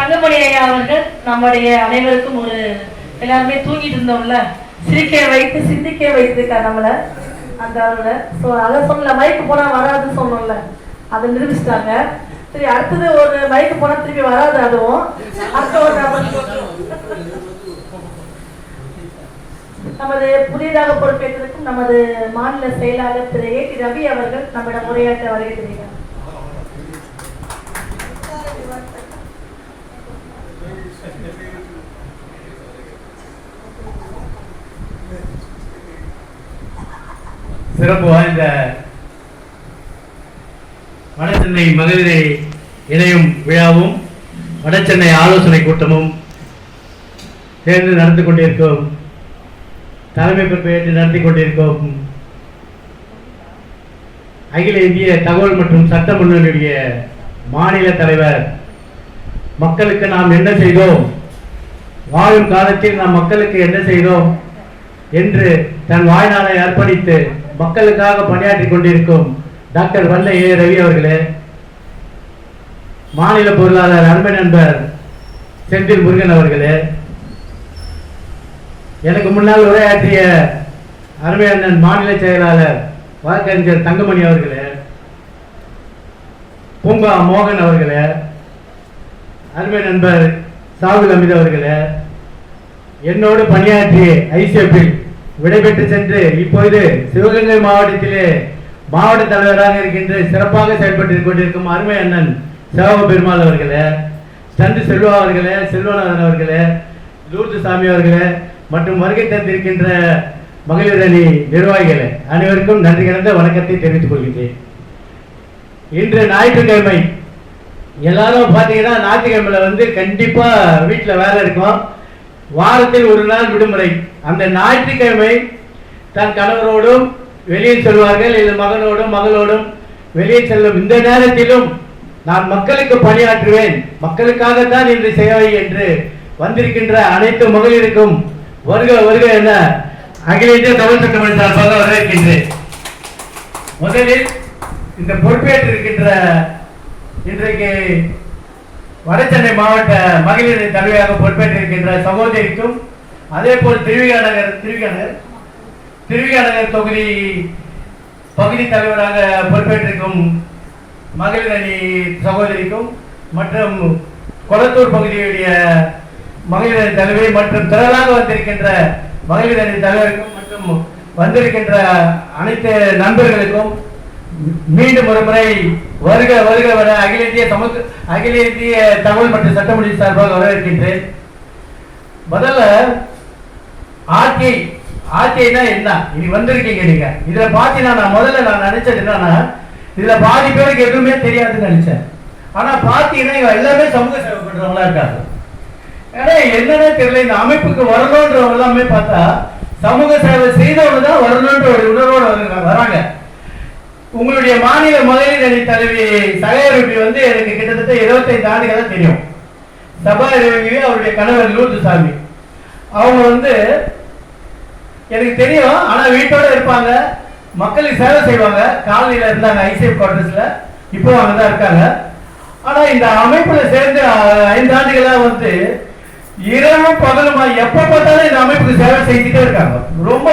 தங்கமணி ஐயா அவர்கள் நம்முடைய அனைவருக்கும் ஒரு எல்லாருமே தூங்கிட்டு இருந்தோம்ல. சிரிக்க வைத்து சிந்திக்க வைத்துக்கா நம்மளை அந்த அவங்கள ஸோ அதை சொன்ன மைக்கு போனால் வராதுன்னு சொன்னோம்ல. அதை நிரூபிச்சிட்டாங்க. சரி அடுத்தது ஒரு மைக்கு போனால் திருப்பி வராது அதுவும். அடுத்த ஒரு நமது புதிதாக பொறுப்பேற்றிருக்கும் நமது மாநில செயலாளர் திரு ஏ டி ரவி அவர்கள் நம்மிடம் உரையாற்ற வருகை தெரிகிறார். சிறப்பு வாய்ந்த வடசென்னை மகளிரை இணையும் விழாவும் வடசென்னை ஆலோசனை கூட்டமும் சேர்ந்து நடந்து கொண்டிருக்கும் தலைமை பொறுப்பேற்று நடத்தி கொண்டிருக்கும் அகில இந்திய தகவல் மற்றும் சட்ட முன்னணியுடைய மாநில தலைவர் மக்களுக்கு நாம் என்ன செய்தோம்? வாழும் காலத்தில் நாம் மக்களுக்கு என்ன செய்தோம்? என்று தன் வாய்நாளை அர்ப்பணித்து மக்களுக்காக பணியாற்றி கொண்டிருக்கும் டாக்டர் வல்ல ஏ ரவி அவர்களே மாநில பொருளாளர் அன்பை நண்பர் செந்தில் முருகன் அவர்களே எனக்கு முன்னால் உரையாற்றிய அருமை அண்ணன் மாநில செயலாளர் வழக்கறிஞர் தங்கமணி அவர்களே பூங்கா மோகன் அவர்களே அருமை நண்பர் சாகுல் அமித் அவர்களே என்னோடு பணியாற்றி ஐசிஎஃபில் விடைபெற்று சென்று இப்பொழுது சிவகங்கை மாவட்டத்திலே மாவட்ட தலைவராக இருக்கின்ற சிறப்பாக செயல்பட்டு கொண்டிருக்கும் அருமை அண்ணன் சிவகம் பெருமாள் அவர்களே சந்து செல்வா அவர்களே செல்வநாதன் அவர்களே லூர்து சாமி அவர்களே மற்றும் வருகை தந்திருக்கின்ற மகளிர் அணி நிர்வாகிகளே அனைவருக்கும் நன்றி கலந்த வணக்கத்தை தெரிவித்துக் கொள்கிறேன் இன்று ஞாயிற்றுக்கிழமை எல்லாரும் பார்த்தீங்கன்னா ஞாயிற்றுக்கிழமையில வந்து கண்டிப்பாக வீட்டில் வேலை இருக்கும். வாரத்தில் ஒரு நாள் விடுமுறை. அந்த ஞாயிற்றுக்கிழமை தன் கணவரோடும் வெளியே செல்வார்கள் இல்லை மகனோடும் மகளோடும் வெளியே செல்லும். இந்த நேரத்திலும் நான் மக்களுக்கு பணியாற்றுவேன். மக்களுக்காகத்தான் இன்று சேவை என்று வந்திருக்கின்ற அனைத்து மகளிருக்கும் வருக வருக என அகில இந்திய தமிழ் சட்டமன்ற சார்பாக வரவேற்கின்றேன். முதலில் இந்த பொறுப்பேற்றிருக்கின்ற இன்றைக்கு வடசென்னை மாவட்ட மகளிர் தலைவியாக பொறுப்பேற்றிருக்கின்ற சகோதரிக்கும் அதே போல் திருவிகா நகர் திருவிகா நகர் திருவிகா நகர் தொகுதி பகுதி தலைவராக பொறுப்பேற்றிருக்கும் மகளிர் அணி சகோதரிக்கும் மற்றும் கொளத்தூர் பகுதியுடைய மகளிர் அணி தலைவி மற்றும் திரளாக வந்திருக்கின்ற மகளிர் அணி தலைவருக்கும் மற்றும் வந்திருக்கின்ற அனைத்து நண்பர்களுக்கும் மீண்டும் ஒரு முறை வருக வருக வர அகில இந்திய சமூக அகில இந்திய தகவல் மற்றும் சட்டமொழி சார்பாக வரவேற்கின்றேன். முதல்ல ஆர்டிஐ ஆர்டிஐனா என்ன? இனி வந்திருக்கீங்க நீங்க. இதுல பாத்தீங்கன்னா நான் முதல்ல நான் நினைச்சது என்னன்னா இதுல பாதி பேருக்கு எதுவுமே தெரியாதுன்னு நினைச்சேன். ஆனா பாத்தீங்கன்னா இவங்க எல்லாமே சமூக சேவை பண்றவங்களா இருக்காங்க. ஏன்னா என்னன்னு தெரியல இந்த அமைப்புக்கு வரணுன்றவங்க எல்லாமே பார்த்தா சமூக சேவை செய்தவங்க தான் வரணுன்ற ஒரு உணர்வோடு வராங்க. உங்களுடைய மாநில முதலீடு அணி தலைவி சகையரூபி வந்து எனக்கு கிட்டத்தட்ட இருபத்தைந்து ஆண்டுகளாக தெரியும். சபா அவருடைய கணவர் லூர்துசாமி அவங்க வந்து எனக்கு தெரியும் ஆனா வீட்டோட இருப்பாங்க. மக்களுக்கு சேவை செய்வாங்க. காலனியில இருந்தாங்க ஐசிஎஃப் குவார்டர்ஸில் இப்போ அவங்க தான் இருக்காங்க. ஆனா இந்த அமைப்புல சேர்ந்து ஐந்து ஆண்டுகளா வந்து இரவும் பகலுமா எப்போ பார்த்தாலும் இந்த அமைப்புக்கு சேவை செஞ்சுட்டே இருக்காங்க. ரொம்ப